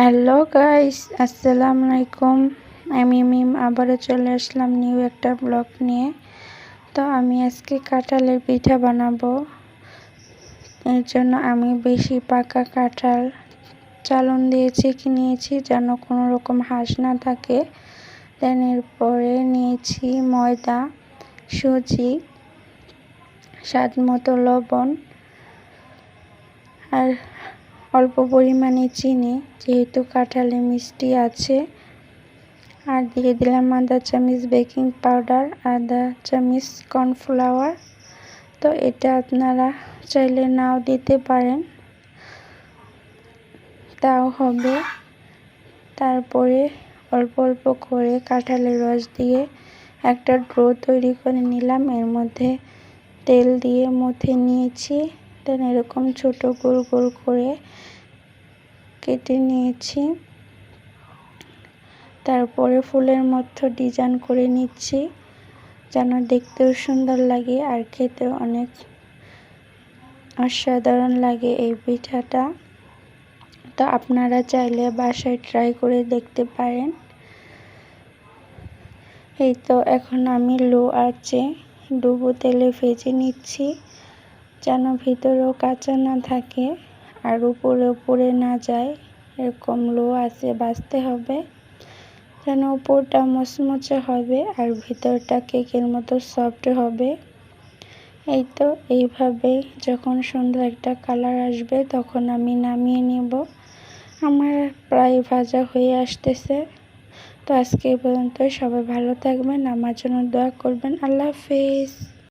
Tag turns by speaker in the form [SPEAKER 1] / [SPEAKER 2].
[SPEAKER 1] Hello guys আসসালামু আলাইকুম আমি মিম আবারও চলে আসলাম নিউ একটা ব্লগ নিয়ে। তো আমি আজকে কাঁঠালের পিঠা বানাবো। এর জন্য আমি বেশি পাকা কাঁঠাল চালন দিয়েছি, কি নিয়েছি যেন কোনো রকম হাঁস না থাকে। দেন এরপরে নিয়েছি ময়দা, সুজি, স্বাদ মতো লবণ। আর অল্প পরিমাণে চিনি, যেহেতু কাঁঠালে মিষ্টি আছে। আর দিয়ে দিলাম আধা চামচ বেকিং পাউডার আধা চামচ কর্নফ্লাওয়ার। তো এটা আপনারা চাইলে নাও দিতে পারেন। তাও হবে। তারপরে অল্প অল্প করে কাঁঠালের রস দিয়ে একটা ড্রো তৈরি করে নিলাম। এর মধ্যে তেল দিয়ে মথে নিয়েছি। দেন এরকম ছোট গোল গোল করে কেটে নিয়েছি। তারপরে ফুলের মতো ডিজাইন করে নিচ্ছি, যেন দেখতেও সুন্দর লাগে আর খেতেও অনেক অসাধারণ লাগে এই পিঠাটা। তো আপনারা চাইলে বাসায় ট্রাই করে দেখতে পারেন। এই তো এখন আমি লো আছে ডুবো তেলে ভেজে নিচ্ছি। যেন ভিতরেও কাঁচা না থাকে আর উপরে উপরে না যায়, এরকম লো আছে, বাঁচতে হবে। যেন উপরটা মচমচে হবে আর ভিতরটা কেকের মতো সফট হবে। এই তো, এইভাবে যখন সুন্দর একটা কালার আসবে, তখন আমি নামিয়ে নেব। আমার প্রায় ভাজা হয়ে আসতেছে। তো আজকে এই পর্যন্ত সবাই ভালো থাকবেন। আমার জন্য দোয়া করবেন। আল্লাহ হাফিজ।